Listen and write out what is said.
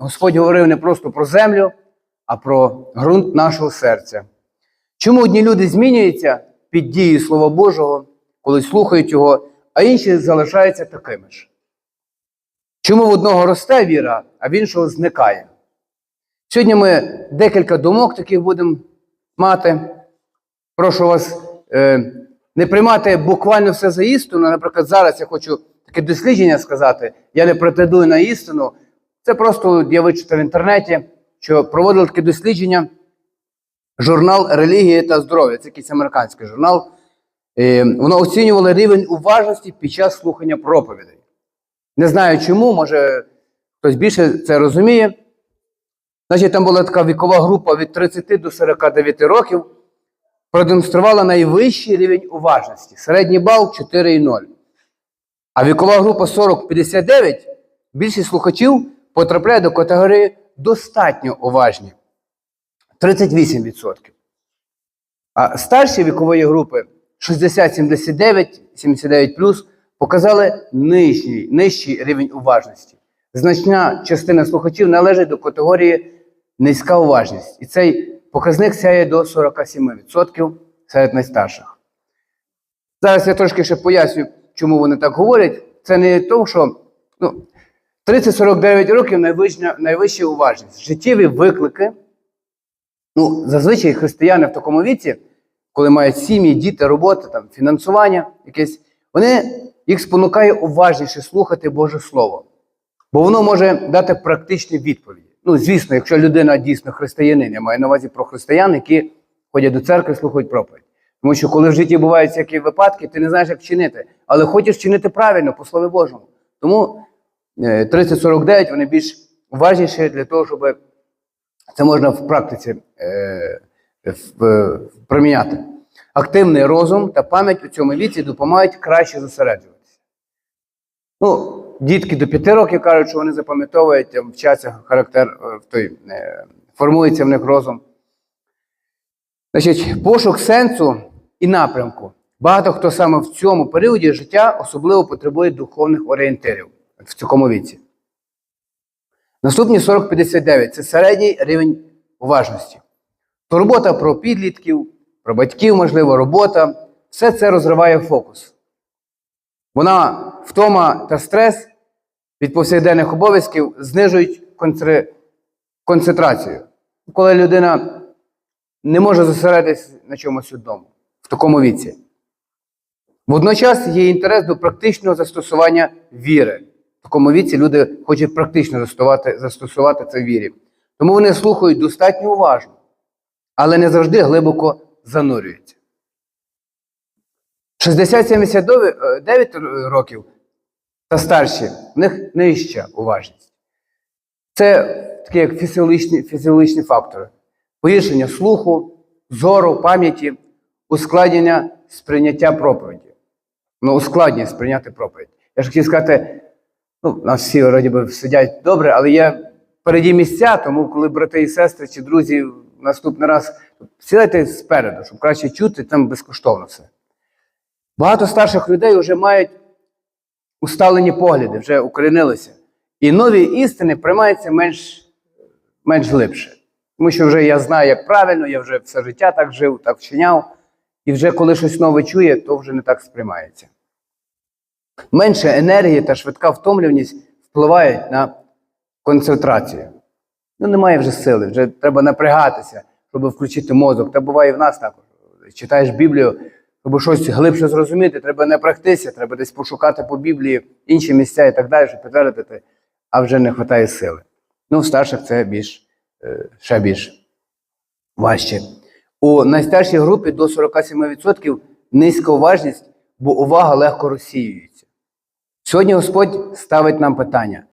Господь говорив не просто про землю, а про ґрунт нашого серця. Чому одні люди змінюються під дією Слова Божого, коли слухають його, а інші залишаються такими ж? Чому в одного росте віра, а в іншого зникає? Сьогодні ми декілька думок таких будемо мати. Прошу вас е, не приймати буквально все за істину. Наприклад, зараз я хочу таке дослідження сказати. Я не претендую на істину. Це просто я вичитав в інтернеті, що проводили таке дослідження. Журнал релігії та здоров'я. Це якийсь американський журнал. Воно оцінювало рівень уважності під час слухання проповідей. Не знаю чому, може хтось більше це розуміє. Значить, там була така вікова група від 30 до 49 років, продемонструвала найвищий рівень уважності. Середній бал 4,0. А вікова група 40-59, більшість слухачів потрапляє до категорії достатньо уважні 38%. А старші вікової групи 60-79, 79 показали нижній, нижчий рівень уважності. Значна частина слухачів належить до категорії низька уважність. І цей показник сяє до 47% серед найстарших. Зараз я трошки ще поясню, чому вони так говорять. Це не тому, що ну, 30-49 років найвища, найвища уважність. Життєві виклики. Ну, зазвичай християни в такому віці, коли мають сім'ї, діти, роботи, там, фінансування якесь, вони їх спонукає уважніше слухати Боже Слово. Бо воно може дати практичні відповіді. Ну, звісно, якщо людина дійсно християнин, я маю на увазі про християн, які ходять до церкви, слухають проповідь. Тому що коли в житті бувають всякі випадки, ти не знаєш, як вчинити, але хочеш вчинити правильно, по слові Божому. Тому 30-49 вони більш уважніші для того, щоб це можна в практиці е, е, проміняти. Активний розум та пам'ять у цьому віці допомагають краще зосереджуватися. Ну, дітки до 5 років кажуть, що вони запам'ятовують, там, вчаться характер, е, в той, е, формується в них розум. Значить, пошук сенсу і напрямку. Багато хто саме в цьому періоді життя особливо потребує духовних орієнтирів в цьому віці. Наступні 40-59 це середній рівень уважності. Турбота про підлітків, про батьків, можливо, робота. Все це розриває фокус. Вона втома та стрес від повсякденних обов'язків знижують концентрацію. Коли людина не може зосередитися на чомусь одному в такому віці. Водночас є інтерес до практичного застосування віри. В такому віці люди хочуть практично застосувати, застосувати це вірі. Тому вони слухають достатньо уважно, але не завжди глибоко занурюються. 60-79 років та старші, в них нижча уважність. Це такі як фізіологічні, фізіологічні фактори: погіршення слуху, зору, пам'яті, ускладнення сприйняття проповіді. Ну, ускладнення сприйняти проповідь. Я ж хотів сказати, ну, нас всі вроді би сидять добре, але є впереді місця, тому коли брати і сестри чи друзі наступний раз сідайте спереду, щоб краще чути, там безкоштовно все. Багато старших людей вже мають усталені погляди, вже укорінилися. І нові істини приймаються менш, менш глибше. Тому що вже я знаю, як правильно, я вже все життя так жив, так вчиняв. І вже коли щось нове чує, то вже не так сприймається. Менше енергії та швидка втомлюваність впливають на концентрацію. Ну, немає вже сили, вже треба напрягатися, щоб включити мозок. Та буває в нас також. Читаєш Біблію, щоб щось глибше зрозуміти, треба напрягтися, треба десь пошукати по Біблії інші місця і так далі, щоб підтвердити, а вже не вистачає сили. Ну, в старших це більш, е, ще більш важче. У найстаршій групі до 47% низька уважність, бо увага легко розсіюється. Сьогодні Господь ставить нам питання: